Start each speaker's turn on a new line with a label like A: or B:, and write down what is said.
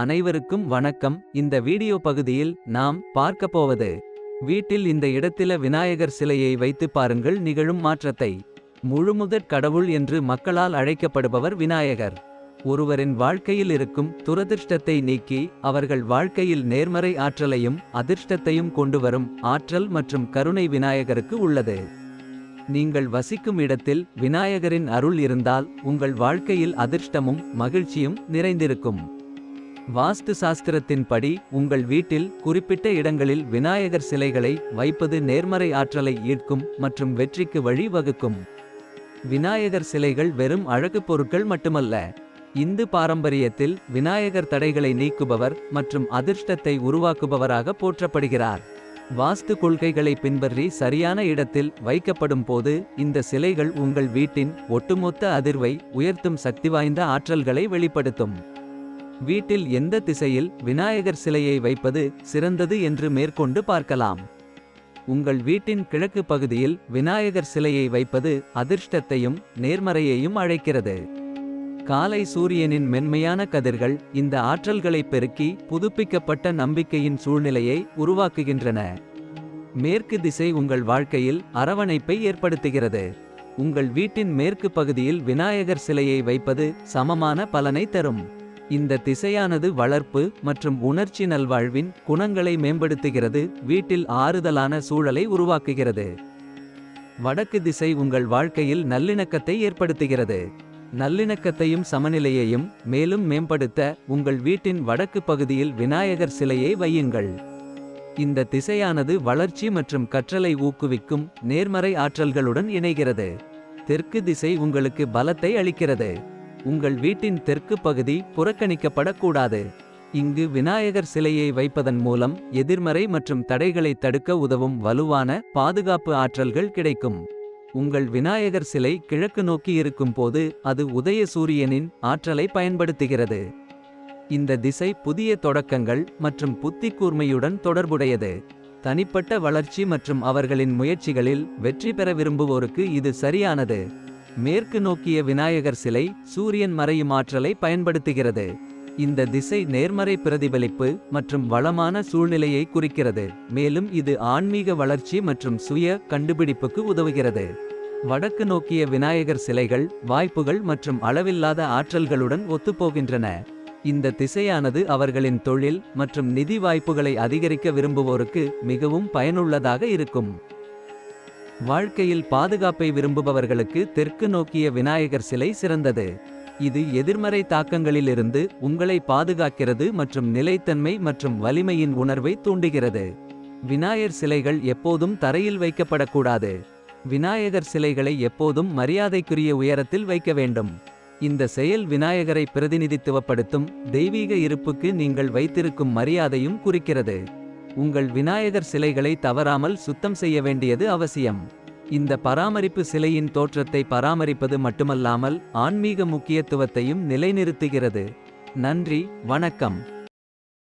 A: அனைவருக்கும் வணக்கம். இந்த வீடியோ பகுதியில் நாம் பார்க்க போவது வீட்டில் இந்த இடத்தில விநாயகர் சிலையை வைத்து பாருங்கள். நிகழும் மாற்றத்தை முழுமுதற் கடவுள் என்று மக்களால் அழைக்கப்படுபவர் விநாயகர். ஒருவரின் வாழ்க்கையில் இருக்கும் துரதிர்ஷ்டத்தை நீக்கி அவர்கள் வாழ்க்கையில் நேர்மறை ஆற்றலையும் அதிர்ஷ்டத்தையும் கொண்டு வரும் ஆற்றல் மற்றும் கருணை விநாயகருக்கு உள்ளது. நீங்கள் வசிக்கும் இடத்தில் விநாயகரின் அருள் இருந்தால் உங்கள் வாழ்க்கையில் அதிர்ஷ்டமும் மகிழ்ச்சியும் நிறைந்திருக்கும். வாஸ்து சாஸ்திரத்தின்படி உங்கள் வீட்டில் குறிப்பிட்ட இடங்களில் விநாயகர் சிலைகளை வைப்பது நேர்மறை ஆற்றலை ஈர்க்கும் மற்றும் வெற்றிக்கு வழிவகுக்கும். விநாயகர் சிலைகள் வெறும் அழகு பொருட்கள் மட்டுமல்ல. இந்து பாரம்பரியத்தில் விநாயகர் தடைகளை நீக்குபவர் மற்றும் அதிர்ஷ்டத்தை உருவாக்குபவராக போற்றப்படுகிறார். வாஸ்து கொள்கைகளை பின்பற்றி சரியான இடத்தில் வைக்கப்படும் போது இந்த சிலைகள் உங்கள் வீட்டின் ஒட்டுமொத்த அதிர்வை உயர்த்தும் சக்தி வாய்ந்த ஆற்றல்களை வெளிப்படுத்தும். வீட்டில் எந்த திசையில் விநாயகர் சிலையை வைப்பது சிறந்தது என்று மேற்கொண்டு பார்க்கலாம். உங்கள் வீட்டின் கிழக்கு பகுதியில் விநாயகர் சிலையை வைப்பது அதிர்ஷ்டத்தையும் நேர்மறையையும் அழைக்கிறது. காலை சூரியனின் மென்மையான கதிர்கள் இந்த ஆற்றல்களை பெருக்கி புதுப்பிக்கப்பட்ட நம்பிக்கையின் சூழ்நிலையை உருவாக்குகின்றன. மேற்கு திசை உங்கள் வாழ்க்கையில் அரவணைப்பை ஏற்படுத்துகிறது. உங்கள் வீட்டின் மேற்கு பகுதியில் விநாயகர் சிலையை வைப்பது சமமான பலனை தரும். இந்த திசையானது வளர்ப்பு மற்றும் உணர்ச்சி நல்வாழ்வின் குணங்களை மேம்படுத்துகிறது வீட்டில் ஆறுதலான சூழலை உருவாக்குகிறது. வடக்கு திசை உங்கள் வாழ்க்கையில் நல்லிணக்கத்தை ஏற்படுத்துகிறது. நல்லிணக்கத்தையும் சமநிலையையும் மேலும் மேம்படுத்த உங்கள் வீட்டின் வடக்கு பகுதியில் விநாயகர் சிலையை வையுங்கள். இந்த திசையானது வளர்ச்சி மற்றும் கற்றலை ஊக்குவிக்கும் நேர்மறை ஆற்றல்களுடன் இணைகிறது. தெற்கு திசை உங்களுக்கு பலத்தை அளிக்கிறது. உங்கள் வீட்டின் தெற்கு பகுதி புறக்கணிக்கப்படக்கூடாது. இங்கு விநாயகர் சிலையை வைப்பதன் மூலம் எதிர்மறை மற்றும் தடைகளை தடுக்க உதவும் வலுவான பாதுகாப்பு ஆற்றல்கள் கிடைக்கும். உங்கள் விநாயகர் சிலை கிழக்கு நோக்கி இருக்கும் போது அது உதய சூரியனின் ஆற்றலை பயன்படுத்துகிறது. இந்த திசை புதிய தொடக்கங்கள் மற்றும் புத்தி கூர்மையுடன் தொடர்புடையது. தனிப்பட்ட வளர்ச்சி மற்றும் அவர்களின் முயற்சிகளில் வெற்றி பெற விரும்புவோருக்கு இது சரியானது. மேற்கு நோக்கிய விநாயகர் சிலை சூரியன் மறையும் ஆற்றலை பயன்படுத்துகிறது. இந்த திசை நேர்மறை பிரதிபலிப்பு மற்றும் வளமான சூழ்நிலையை குறிக்கிறது. மேலும் இது ஆன்மீக வளர்ச்சி மற்றும் சுய கண்டுபிடிப்புக்கு உதவுகிறது. வடக்கு நோக்கிய விநாயகர் சிலைகள் வாய்ப்புகள் மற்றும் அளவில்லாத ஆற்றல்களுடன் ஒத்துப்போகின்றன. இந்த திசையானது அவர்களின் தொழில் மற்றும் நிதி வாய்ப்புகளை அதிகரிக்க விரும்புவோருக்கு மிகவும் பயனுள்ளதாக இருக்கும். வாழ்க்கையில் பாதுகாப்பை விரும்புபவர்களுக்கு தெற்கு நோக்கிய விநாயகர் சிலை சிறந்தது. இது எதிர்மறை தாக்கங்களிலிருந்து உங்களை பாதுகாக்கிறது மற்றும் நிலைத்தன்மை மற்றும் வலிமையின் உணர்வை தூண்டுகிறது. விநாயகர் சிலைகள் எப்போதும் தரையில் வைக்கப்படக்கூடாது. விநாயகர் சிலைகளை எப்போதும் மரியாதைக்குரிய உயரத்தில் வைக்க வேண்டும். இந்த செயல் விநாயகரை பிரதிநிதித்துவப்படுத்தும் தெய்வீக இருப்புக்கு நீங்கள் வைத்திருக்கும் மரியாதையும் குறிக்கிறது. உங்கள் விநாயகர் சிலைகளை தவறாமல் சுத்தம் செய்ய வேண்டியது அவசியம். இந்த பராமரிப்பு சிலையின் தோற்றத்தை பராமரிப்பது மட்டுமல்லாமல் ஆன்மீக முக்கியத்துவத்தையும் நிலைநிறுத்துகிறது. நன்றி வணக்கம்.